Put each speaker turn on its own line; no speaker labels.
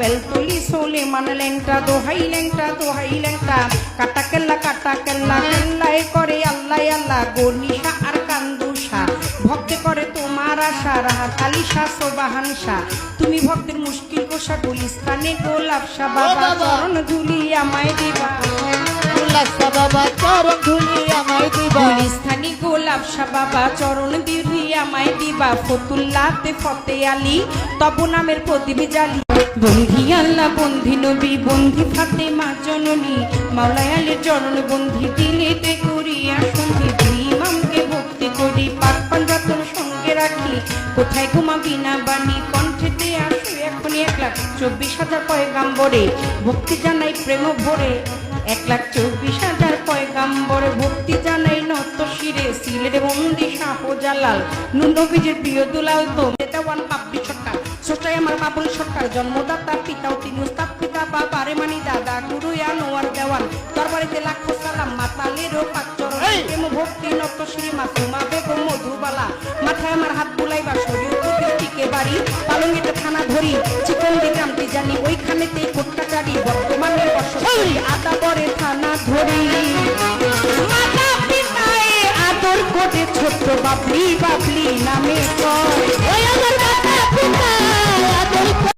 বেলতলি সোলে মান লেংটা দোহাই লেংটা দোহাই লেংটা কাটা কেল্লা কাটা কেল্লা কেল্লাই করে আল্লাহ আল্লাহ গনিশা আর কান্দুষা ভক্তে করে তোমার আশা রাহা কালিশা সোবাহানসা তুমি ভক্তের মুশকিল কোষা গুলিস্তানে গোলাপসা বাবা। চরণ ধুলি আমায় দিবা
উল্লাসা বাবা চরণ ধুলি আমায় দিবা
গুলিস্তানি গোলাপসা বাবা চরণ দিলি আমায় দিবা। ফতুল্লাতে ফতে আলী, তব নামের প্রদীপ জালি বন্ধি আল্লাহ বন্ধি নবী, বন্ধি ফাতে মা জননী। মাওলায় চরণ বন্ধি দিলেতে করিয়া সন্ধি ইমামকে ভক্তি করি। পাক পাঞ্জাতন সঙ্গে রাখি। কোথায় ঘুমাবি না বাণী কণ্ঠেতে আসো। এখনই এক লাখ চব্বিশ হাজার পয়গাম্বরে। ভক্তি জানাই প্রেম ভরে। এক লাখ চব্বিশ হাজার সিলেটে বন্দি শাহ জালাল। নুনবীজের প্রিয় দুলাল তো। দেওয়ান পাপড়ি সরকার সোটাই আমার বাবুল সরকার জন্মদাতা পিতাও তিনি উস্তাদ পিতা বাবা রে মানি দাদা গুরু নোয়ার দেওয়ান দরবারিতে লাখো সালাম মাতালেরও
এই!
প্রেম ভক্তি নত শ্রী মাসুমা বেগম মধুবালা। মাথায় আমার হাত বুলাইবা শরীর টিকে বাড়ি। পালঙ্গিতে থানা ধরি। ছোট্ট বাবলি বাবলি নামে কয়।